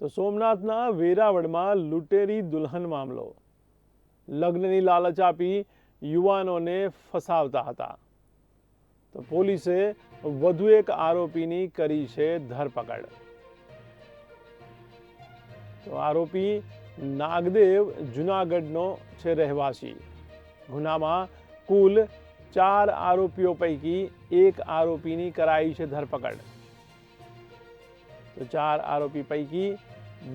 તો સોમનાથના વેરાવળમાં લૂંટેરી દુલ્હન મામલો. લગ્નની લાલચ આપી યુવાનોને ફસાવતા હતા. તો પોલીસે વધુ એક આરોપીની કરી છે ધરપકડ. તો આરોપી નાગદેવ જુનાગઢનો છે રહેવાસી. ગુનામાં કુલ ચાર આરોપીઓ પૈકી એક આરોપીની કરાઈ છે ધરપકડ. તો ચાર આરોપી પૈકી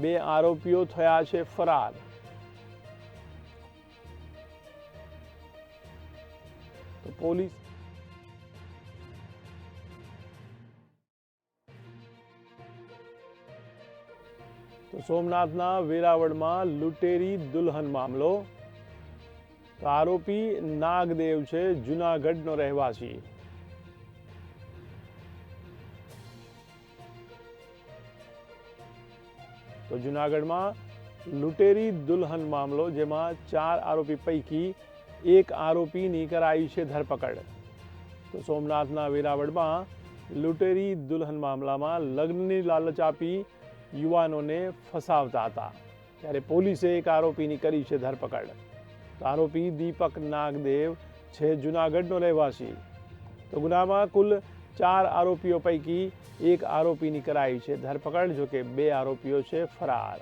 બે આરોપીઓ થયા છે ફરાર. તો પોલીસ તો સોમનાથના વેરાવળમાં લૂંટેરી દુલ્હન મામલો. તો આરોપી નાગદેવ છે, જુનાગઢનો રહેવાસી. તો જુનાગઢમાં લૂંટેરી દુલ્હન મામલો, જેમાં ચાર આરોપી પૈકી એક આરોપીની કરાઈ છે ધરપકડ. તો સોમનાથના વેરાવળમાં લૂંટેરી દુલ્હન મામલામાં લગ્નની લાલચ આપી યુવાનોને ફસાવતા હતા. ત્યારે પોલીસે એક આરોપીની કરી છે ધરપકડ. તો આરોપી દીપક નાગદેવ છે જુનાગઢનો રહેવાસી. તો ગુનામાં કુલ ચાર આરોપીઓ પૈકી એક આરોપીની કરાઈ છે ધરપકડ જોકે બે આરોપીઓ છે ફરાર.